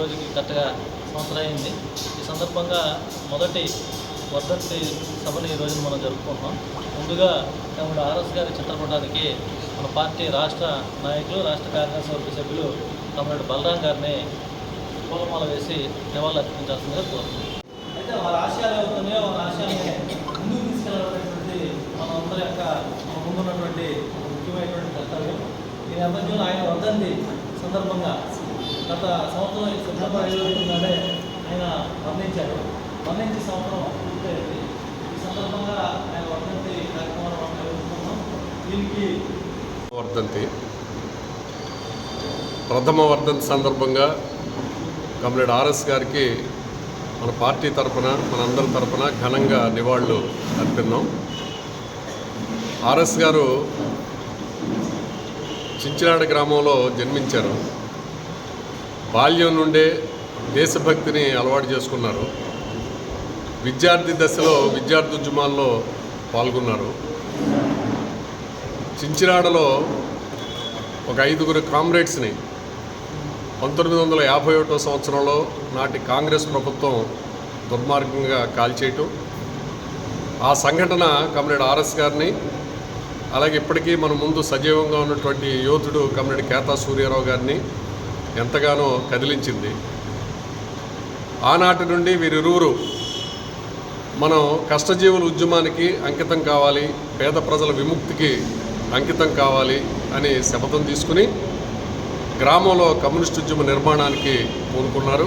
రోజుకి కరెక్ట్గా సంవత్సరం అయింది. ఈ సందర్భంగా మొదటి వర్ధంతి సభను ఈ రోజున మనం జరుపుకుంటున్నాం. ముందుగా తమ్ముడు ఆర్ఎస్ గారి చిత్రపటానికి మన పార్టీ రాష్ట్ర నాయకులు రాష్ట్ర కార్యదర్శి సభ్యులు తమ్ముడు బలరాం గారిని పూలమాల వేసి నివాళులు అర్పించాల్సిందిగా కోరుతున్నాం. అయితే మన ఆశయాలు ఏవైతున్నాయో వారి ఆశయాన్ని ముందుకు తీసుకెళ్ళాలనేటువంటి మన అందరి యొక్క ముందున్నటువంటి ముఖ్యమైనటువంటి కర్తవ్యం. ఈ నేపథ్యంలో ఆయన వర్ధంతి సందర్భంగా గత సంవత్సరం ఈ సెప్టెంబర్ ఐదో తేదీనాడే ఆయన మరణించారు మరణించి సంవత్సరం పూర్తయింది. ఈ సందర్భంగా ఆయన వర్ధంతి కార్యక్రమాలు మనం నిర్వహిస్తున్నాం. దీనికి వర్ధంతి. ప్రథమ వర్ధంతి సందర్భంగా కమ్రేడ్ ఆర్ఎస్ గారికి మన పార్టీ తరఫున మనందరి తరఫున ఘనంగా నివాళులు అర్పిన్నాం ఆర్ఎస్ గారు చించినాడ గ్రామంలో జన్మించారు. బాల్యం నుండే దేశభక్తిని అలవాటు చేసుకున్నారు. విద్యార్థి దశలో విద్యార్థి ఉద్యమాల్లో పాల్గొన్నారు. చించినాడలో ఒక ఐదుగురు కామ్రేడ్స్ని పంతొమ్మిది వందల యాభై ఒకటో సంవత్సరంలో నాటి కాంగ్రెస్ ప్రభుత్వం దుర్మార్గంగా కాల్చేయటం. ఆ సంఘటన కమ్రేడ్ ఆర్ఎస్ గారిని అలాగే ఇప్పటికీ మన ముందు సజీవంగా ఉన్నటువంటి యోధుడు కమ్రేడ్ కేతా సూర్యారావు గారిని ఎంతగానో కదిలించింది. ఆనాటి నుండి వీరిరువురు మనం కష్టజీవుల ఉద్యమానికి అంకితం కావాలి పేద ప్రజల విముక్తికి అంకితం కావాలి అని శపథం తీసుకుని గ్రామంలో కమ్యూనిస్ట్ ఉద్యమ నిర్మాణానికి పూనుకున్నారు.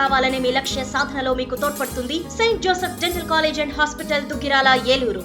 కావాలనే మీ లక్ష్య సాధనలో మీకు తోడ్పడుతుంది. Saint Joseph dental college and hospital Duggirala Eluru.